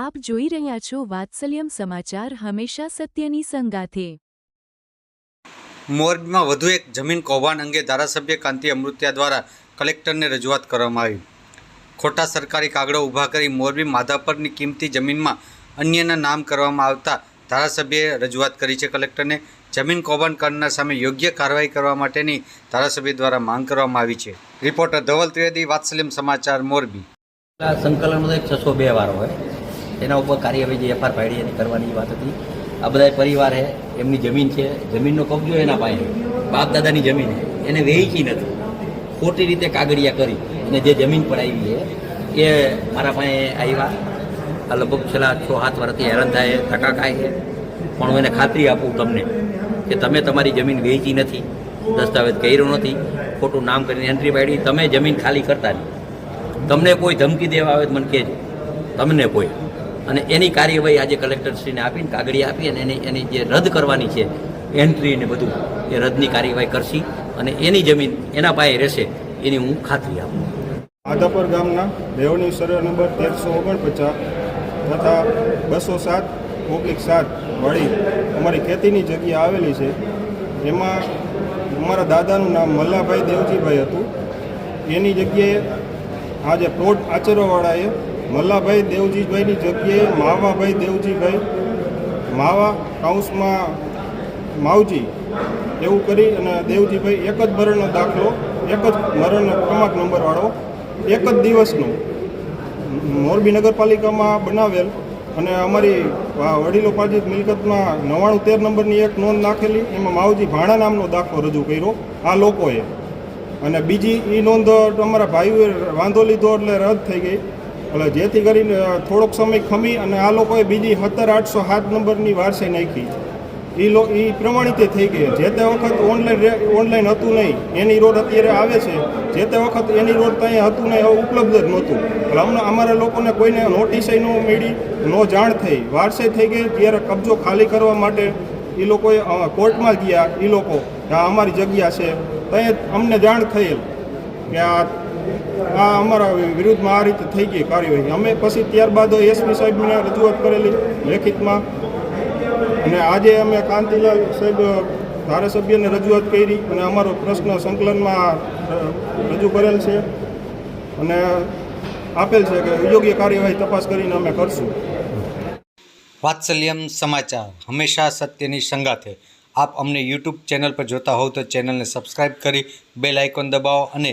આપ જોઈ રહ્યા છો વાત્સલ્યમ સમાચાર હંમેશા સત્યની સંગાથે. મોરબીમાં વધુ એક જમીન કૌભાંડ અંગે ધારાસભ્ય કાંતિ અમૃત્યા દ્વારા કલેક્ટરને રજૂઆત કરવામાં આવી. ખોટા સરકારી કાગળો ઊભા કરી મોરબી માધાપરની કિંમતી જમીનમાં અન્યના નામ કરવામાં આવતા ધારાસભ્યએ રજૂઆત કરી છે. કલેક્ટરને જમીન કૌભાંડ કરનાર સામે યોગ્ય કાર્યવાહી કરવા માટેની ધારાસભ્ય દ્વારા માંગ કરવામાં આવી છે. રિપોર્ટર ધવલ ત્રિવેદી વાત્સલ્યમ સમાચાર મોરબી. આ સંકલનનો એક છસો બે વાર હોય. એના ઉપર કાર્યવાહી જે એફઆર પાડી એની કરવાની વાત હતી, આ બધા પરિવાર હે, એમની જમીન છે, જમીનનો કબજો એના પાસે બાપ દાદાની જમીન એને વેચી નથી. ખોટી રીતે કાગળિયા કરી અને જે જમીન પડાવી છે એ મારા પાસે આવ્યા આ લગભગ છેલ્લા છ સાત વર્ષથી હેરાન થાય, ધક્કા ખાય છે પણ હું એને ખાતરી આપું તમને કે તમે તમારી જમીન વેચી નથી, દસ્તાવેજ કર્યો નથી. ખોટું નામ કરીને એન્ટ્રી પાડી, તમે જમીન ખાલી કરતા નહીં તમને કોઈ ધમકી દેવા આવે તો મને કહેજો. તમને કોઈ. અને એની કાર્યવાહી આજે કલેક્ટરશ્રીને આપીને કાગળી આપી અને એની એની જે રદ કરવાની છે એન્ટ્રી ને બધું, એ રદની કાર્યવાહી કરશી અને એની જમીન એના પાસે રહેશે એની હું ખાતરી આપું. આદાપર ગામના રેવન્યુ સર્વે નંબર તેરસો ઓગણપચાસ તથા બસો સાત ઓબ્લિક સાત વાળી અમારી ખેતીની જગ્યા આવેલી છે. એમાં અમારા દાદાનું નામ મલ્લાભાઈ દેવજીભાઈ હતું. એની જગ્યાએ આ જે પ્લોટ આચરવાવાળાએ મલ્લાભાઈ દેવજીભાઈની જગ્યાએ માવાભાઈ દેવજીભાઈ, માવા કાઉન્સમાં માવજી, એવું કરી અને દેવજીભાઈ એક જ મરણનો દાખલો, એક જ મરણનો ક્રમાંક નંબરવાળો, એક જ દિવસનો મોરબી નગરપાલિકામાં બનાવેલ અને અમારી વડીલો પાર્જિત મિલકતમાં નવ્વાણું તેર નંબરની એક નોંધ નાખેલી, એમાં માવજી ભાણા નામનો દાખલો રજૂ કર્યો, આ લોકોએ. અને બીજી એ નોંધ અમારા ભાઈઓએ વાંધો લીધો એટલે રદ થઈ ગઈ. એટલે જેથી કરીને થોડોક સમય ખમી અને આ લોકોએ બીજી સત્તર, આઠસો, સાત નંબરની વારસે નાખી. એ લો એ પ્રમાણિત થઈ ગઈ. જે તે વખત ઓનલાઈન ઓનલાઈન હતું નહીં, એની રોડ અત્યારે આવે છે. જે તે વખત એની રોડ ત્યાં હતું નહીં, હવે ઉપલબ્ધ જ નહોતું. એટલે અમને અમારા લોકોને કોઈને નોટિસય ન મળી, ન જાણ થઈ. વારસે થઈ ગઈ, ત્યારે કબજો ખાલી કરવા માટે એ લોકોએ કોર્ટમાં ગયા. એ લોકો આ અમારી જગ્યા છે. ત્યાં અમને જાણ થયેલ કે આ આ અમારા વિરુદ્ધમાં આ રીતે થઈ ગઈ કાર્યવાહી. અમે પછી ત્યારબાદ એસપી સાહેબને રજૂઆત કરેલી લેખિતમાં. અને આજે અમે કાંતિલાલ સાહેબ ધારાસભ્યને રજૂઆત કરી અને અમારો પ્રશ્ન સંકલનમાં રજૂ કરેલ છે. અને આપેલ છે કે યોગ્ય કાર્યવાહી તપાસ કરીને અમે કરશું. વાત્સલ્યમ સમાચાર હંમેશા સત્યની સંગાથે. આપ અમને યુટ્યુબ ચેનલ પર જોતા હોવ તો ચેનલને સબસ્ક્રાઇબ કરી, બેલ આઇકોન દબાવો અને